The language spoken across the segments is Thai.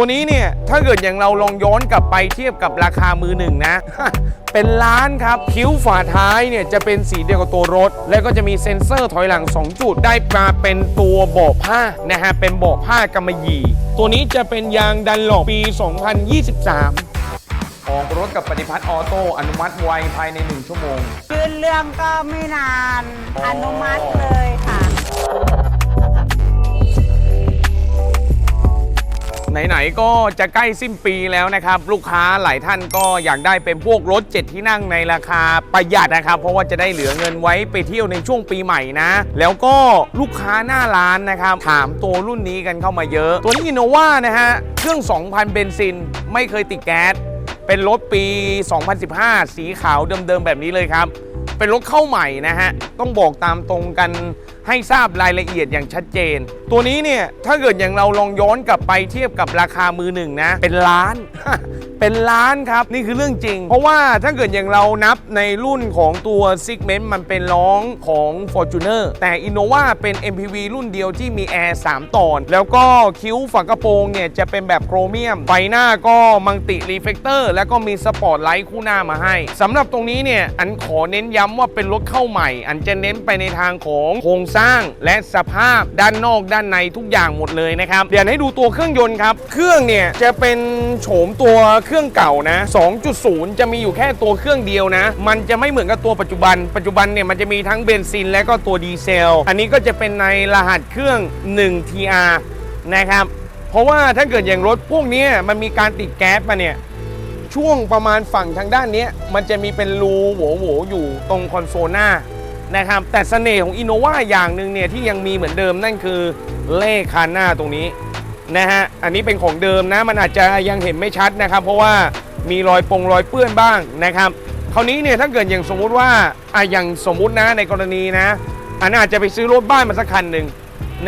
ตัวนี้เนี่ย ถ้าเกิดอย่างเราลองย้อนกลับไปเทียบกับราคามือหนึ่งนะ เป็นล้านครับ คิ้วฝาท้ายเนี่ย จะเป็นสีเดียวกับตัวรถ แล้วก็จะมีเซ็นเซอร์ถอยหลัง 2 จุดได้มาเป็นตัวเบาะผ้านะฮะ เป็นเบาะผ้ากำมะหยี่ ตัวนี้จะเป็นยางดันหลอกปี 2023ออกรถกับปฏิพัฒน์ออโต้อนุมัติไวภายใน 1 ชั่วโมงยื่นเรื่องก็ไม่นานอ๋ออนุมัติเลย ไหนๆก็จะใกล้สิ้นปีแล้วนะครับ ลูกค้าหลายท่านก็อยากได้เป็นพวกรถ 7 ที่นั่งในราคาประหยัดนะครับ เพราะว่าจะได้เหลือเงินไว้ไปเที่ยวในช่วงปีใหม่นะ แล้วก็ลูกค้าหน้าร้านนะครับ ถามตัวรุ่นนี้กันเข้ามาเยอะ ตัวนี้อินโนวานะฮะเครื่อง 2,000 เบนซิน ไม่เคยติดแก๊สเป็นรถปี 2015 สีขาวเดิมๆแบบนี้เลยครับ เป็นรถเข้าใหม่นะฮะต้องบอกตามตรงกัน ให้ทราบรายละเอียดอย่างชัดเจน ตัวนี้เนี่ยถ้าเกิดอย่างเราลองย้อนกลับไปเทียบกับราคามือหนึ่งนะ เป็นล้าน เป็นล้านครับ นี่คือเรื่องจริง เพราะว่าถ้าเกิดอย่างเรานับในรุ่นของตัว Segment มันเป็นล้องของ Fortuner แต่ Innova เป็น MPV รุ่นเดียวที่มีแอร์3ตอน แล้วก็คิ้วฝากระโปรงเนี่ยจะเป็นแบบโครเมียมไฟหน้าก็มังติรีเฟกเตอร์แล้วก็มีสปอร์ตไลท์คู่หน้ามาให้สำหรับตรงนี้เนี่ยอันขอเน้นย้ำว่าเป็นรถเข้าใหม่ อันจะเน้นไปในทางของโครงสร้างและสภาพด้านนอกด้านในทุกอย่างหมดเลยนะครับ เดี๋ยวให้ดูตัวเครื่องยนต์ครับ เครื่องเนี่ยจะเป็นโฉมตัวเครื่องเก่านะ 2.0 จะมีอยู่แค่ตัวเครื่องเดียวนะ มันจะไม่เหมือนกับตัวปัจจุบัน ปัจจุบันเนี่ยมันจะมีทั้งเบนซินและก็ตัวดีเซล อันนี้ก็จะเป็นในรหัสเครื่อง 1 TR นะครับ เพราะว่าถ้าเกิดอย่างรถพวกนี้มันมีการติดแก๊สมาเนี่ยช่วงประมาณฝั่งทางด้านนี้มันจะมีเป็นรูโหวโหวอยู่ตรงคอนโซลหน้า นะครับแต่เสน่ห์ของอินโนวาอย่างหนึ่งเนี่ยที่ยังมีเหมือนเดิมนั่นคือเลขคันหน้าตรงนี้นะฮะอันนี้เป็นของเดิมนะมันอาจจะยังเห็นไม่ชัดนะครับ เพราะว่ามีรอยปงรอยเปื้อนบ้างนะครับคราวนี้เนี่ยถ้าเกิดอย่างสมมุติว่าอะอย่างสมมุตินะในกรณีนะ อันอาจจะไปซื้อรถบ้านมาสักคันหนึ่ง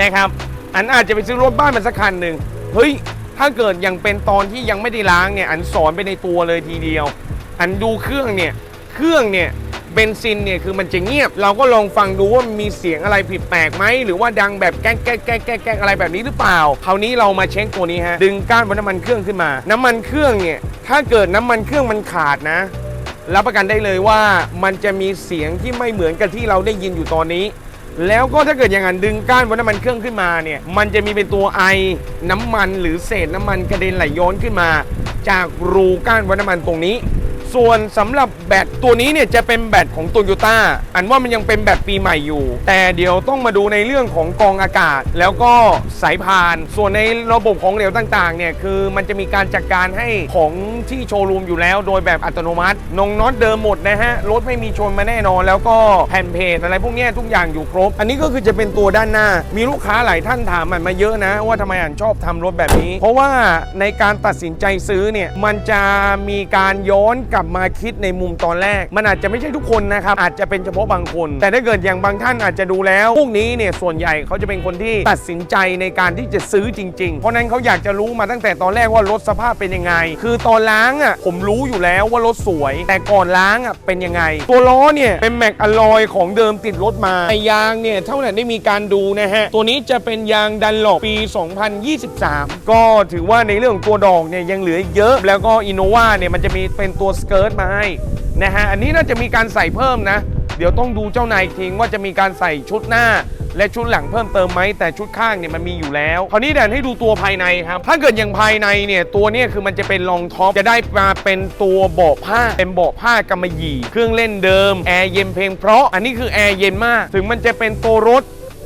นะครับ อันอาจจะไปซื้อรถบ้านมาสักคันหนึ่งเฮ้ยถ้าเกิดยังเป็นตอนที่ยังไม่ได้ล้างเนี่ยอันสอนไปในตัวเลยทีเดียว อันดูเครื่องเนี่ยเครื่องเนี่ย เบนซินเนี่ยคือมันจะเงียบ เราก็ลองฟังดูว่ามีเสียงอะไรผิดแปลกไหมหรือว่าดังแบบแก๊กแก๊กแก๊กแก๊กแก๊กอะไรแบบนี้หรือเปล่าคราวนี้เรามาเช็คตัวนี้ฮะดึงก้านวัดน้ำมันเครื่องขึ้นมา น้ำมันเครื่องเนี่ยถ้าเกิดน้ำมันเครื่องมันขาดนะรับประกันได้เลยว่ามันจะมีเสียงที่ไม่เหมือนกับที่เราได้ยินอยู่ตอนนี้ แล้วก็ถ้าเกิดอย่างนั้นดึงก้านวัดน้ำมันเครื่องขึ้นมาเนี่ยมันจะมีเป็นตัวไอน้ำมันหรือเศษน้ำมันกระเด็นไหลย้อนขึ้นมา จากรูก้านวัดน้ำมันตรงนี้ ส่วนสำหรับแบตตัวนี้เนี่ยจะเป็นแบตของโตโยต้าอันว่ามันยังเป็นแบตปีใหม่อยู่ แต่เดี๋ยวต้องมาดูในเรื่องของกองอากาศ แล้วก็สายพาน ส่วนในระบบของเหลวต่างๆเนี่ยคือมันจะมีการจัดการให้ของที่โชว์รูมอยู่แล้ว โดยแบบอัตโนมัตินงน็อตเดิมหมดนะฮะรถไม่มีชนมาแน่นอน แล้วก็แผ่นเพจอะไรพวกนี้ทุกอย่างอยู่ครบ อันนี้ก็คือจะเป็นตัวด้านหน้า มีลูกค้าหลายท่านถามมันมาเยอะนะ ว่าทำไมอ่านชอบทำรถแบบนี้ เพราะว่าในการตัดสินใจซื้อเนี่ยมันจะมีการย้อนกลับมาคิดในมุมตอนแรก มันอาจจะไม่ใช่ทุกคนนะครับ อาจจะเป็นเฉพาะบางคน แต่ถ้าเกิดอย่างบางท่านอาจจะดูแล้ว พวกนี้เนี่ยส่วนใหญ่เขาจะเป็นคนที่ตัดสินใจในการที่จะซื้อจริง ๆ เพราะนั้นเขาอยากจะรู้มาตั้งแต่ตอนแรกว่ารถสภาพเป็นยังไง คือตอนล้างอะผมรู้อยู่แล้วว่ารถสวย แต่ก่อนล้างอะเป็นยังไง ตัวล้อเนี่ยเป็นแม็กอลลอยของเดิมติดรถมาไอยางเนี่ยเท่าไหร่ได้มีการดูนะฮะตัวนี้จะเป็นยางดันหลอกปี 2023 ก็ถือว่าในเรื่องของตัวดอกเนี่ยยังเหลืออีกเยอะ แล้วก็อินโนวาเนี่ยมันจะมีเป็นตัวสเกิร์ตมาให้นะฮะอันนี้น่าจะมีการใส่เพิ่มนะ เดี๋ยวต้องดูเจ้านายอีกทีว่าจะมีการใส่ชุดหน้า และชุดหลังเพิ่มเติมไหมแต่ชุดข้างเนี่ยมันมีอยู่แล้วคราวนี้แดนให้ดูตัวภายในครับถ้าเกิดอย่างภายในเนี่ยตัวเนี่ยคือมันจะเป็นรองท็อปจะได้มาเป็นตัวเบาะผ้าเป็นเบาะผ้ากำมะหยี่เครื่องเล่นเดิมแอร์เย็นเพลงเพราะอันนี้คือแอร์เย็นมาก ถึงมันจะเป็นตัวรถ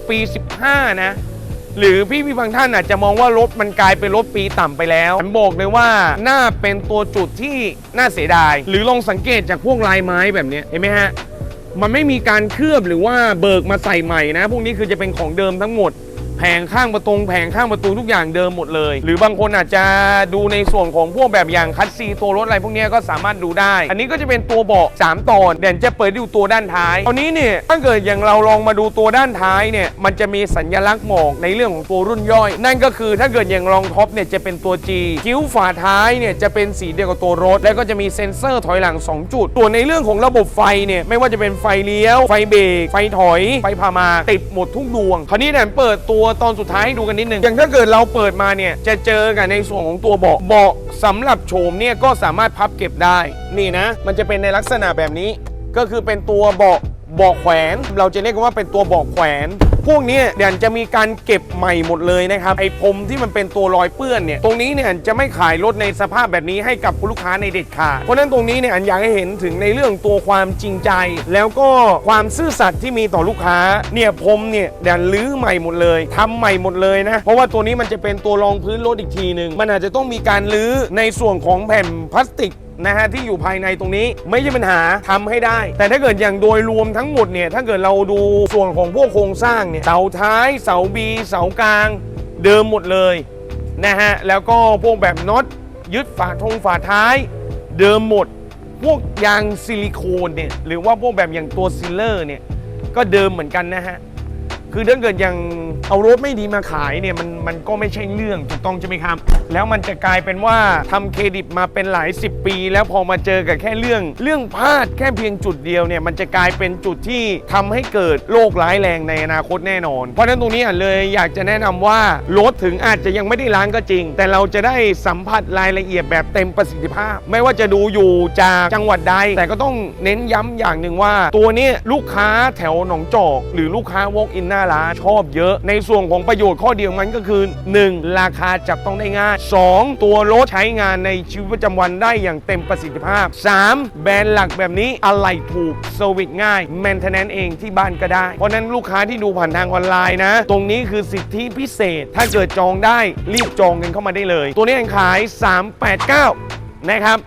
ปี 15 นะ หรือพี่พี่บางท่านอาจจะมองว่ารถมันกลายเป็นรถปีต่ำไปแล้วผมบอกเลยว่าน่าเป็นตัวจุดที่น่าเสียดาย หรือลองสังเกตจากพวกลายไม้แบบนี้เห็นไหมฮะมันไม่มีการเคลือบหรือว่าเบิกมาใส่ใหม่นะ พวกนี้คือจะเป็นของเดิมทั้งหมด แผงข้างประตูแผงข้างประตูทุกอย่างเดิมหมดเลย หรือบางคนอาจจะดูในส่วนของพวกแบบอย่างคัสซีตัวรถอะไรพวกนี้ก็สามารถดูได้ อันนี้ก็จะเป็นตัวเบาะ3ตอนเด่นจะเปิดดูตัวด้านท้ายตอนนี้เนี่ยถ้าเกิดอย่างเราลองมาดูตัวด้านท้ายเนี่ยมันจะมีสัญลักษณ์หมอกในเรื่องของตัวรุ่นย่อย นั่นก็คือถ้าเกิดอย่างรองท็อปเนี่ยจะเป็นตัว G คิ้วฝาท้ายเนี่ยจะเป็นสีเดียวกับตัวรถ แล้วก็จะมีเซ็นเซอร์ถอยหลัง 2 จุด ส่วนในเรื่องของระบบไฟเนี่ยไม่ว่าจะเป็นไฟเลี้ยวไฟเบรกไฟถอยไฟพามาติดหมดทุกดวงคราวนี้แดนเปิดตัวตัวตอนสุดท้ายให้ดูกันนิดนึง อย่างถ้าเกิดเราเปิดมาเนี่ย จะเจอกับในส่วนของตัวเบาะเบาะสำหรับโฉมเนี่ยก็สามารถพับเก็บได้ นี่นะ มันจะเป็นในลักษณะแบบนี้ ก็คือเป็นตัวเบาะ บาะแขวน เราจะเรียกว่าเป็นตัวบาะแขวน พวกนี้เดี๋ยวจะมีการเก็บใหม่หมดเลยนะครับไอ้พรมที่มันเป็นตัวรอยเปื้อนเนี่ยตรงนี้เนี่ยจะไม่ขายรถในสภาพแบบนี้ให้กับคุณลูกค้าในเด็ดขาดเพราะฉะนั้นตรงนี้เนี่ยอันอยากให้เห็นถึงในเรื่องตัวความจริงใจ แล้วก็ความซื่อสัตย์ที่มีต่อลูกค้าเนี่ยพรมเนี่ยเดี๋ยวลื้อใหม่หมดเลยทำใหม่หมดเลยนะเพราะว่าตัวนี้มันจะเป็นตัวรองพื้นรถอีกทีหนึ่งมันอาจจะต้องมีการลื้อในส่วนของแผ่นพลาสติก นะฮะที่อยู่ภายในตรงนี้ไม่ใช่ปัญหาทำให้ได้ แต่ถ้าเกิดอย่างโดยรวมทั้งหมดเนี่ยถ้าเกิดเราดูส่วนของพวกโครงสร้างเนี่ยเสาท้ายเสาบีเสากลางเดิมหมดเลยนะฮะแล้วก็พวกแบบน็อตยึดฝาทงฝาท้าย เดิมหมด พวกยางซิลิโคนเนี่ยหรือว่าพวกแบบอย่างตัวซิลเลอร์เนี่ยก็เดิมเหมือนกันนะฮะ คือถ้าเกิดยังเอารถไม่ดีมาขายเนี่ยมันมันก็ไม่ใช่เรื่องถูกต้องใช่ไหมครับ แล้วมันจะกลายเป็นว่าทำเครดิตมาเป็นหลาย 10 ปี แล้วพอมาเจอกับแค่เรื่อง เรื่องพลาดแค่เพียงจุดเดียวเนี่ยมันจะกลายเป็นจุดที่ทำให้เกิดโรคร้ายแรงในอนาคตแน่นอน เพราะฉะนั้นตรงนี้เลยอยากจะแนะนำว่ารถถึงอาจจะยังไม่ได้ล้างก็จริง แต่เราจะได้สัมผัสรายละเอียดแบบเต็มประสิทธิภาพ ไม่ว่าจะดูอยู่จากจังหวัดใด แต่ก็ต้องเน้นย้ำอย่างหนึ่งว่า ตัวนี้ลูกค้าแถวหนองจอก หรือลูกค้าวอล์กอินหน้าร้าชอบเยอะ ในส่วนของประโยชน์ข้อเดียวมันก็คือ 1. ราคาจับต้องได้ง่าย 2. ตัวรถใช้งานในชีวิตประจำวันได้อย่างเต็มประสิทธิภาพ 3. แบรนด์หลักแบบนี้อะไรถูกเซอร์วิสง่ายแมนเทนแนนเองที่บ้านก็ได้ เพราะนั้นลูกค้าที่ดูผ่านทางออนไลน์นะ ตรงนี้คือสิทธิพิเศษ ถ้าเกิดจองได้รีบจองกันเข้ามาได้เลย ตัวนี้ยังขาย 389 นะครับ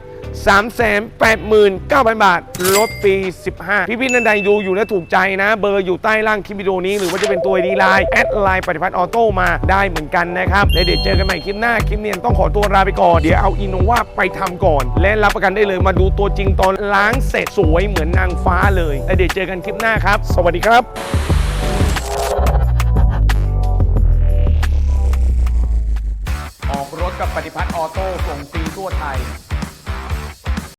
389,000 บาทลดปี 15 พี่พี่นันใดดูอยู่และถูกใจนะ เบอร์อยู่ใต้ล่างคลิปวิดีโอนี้ หรือว่าจะเป็นตัวดีไลน์แอดไลน์ปฏิพัฒน์ออโต้มาได้เหมือนกันนะครับแล้วเดี๋ยวเจอกันใหม่คลิปหน้า คลิปเนี้ต้องขอตัวลาไปก่อน เดี๋ยวเอาอินโนวาไปทำก่อน และรับประกันได้เลยมาดูตัวจริงตอนล้างเสร็จสวยเหมือนนางฟ้าเลยแล้วเดี๋ยวเจอกันคลิปหน้าครับ สวัสดีครับออกรถกับปฏิพัฒน์ออโต้ส่งฟรีทั่วไทย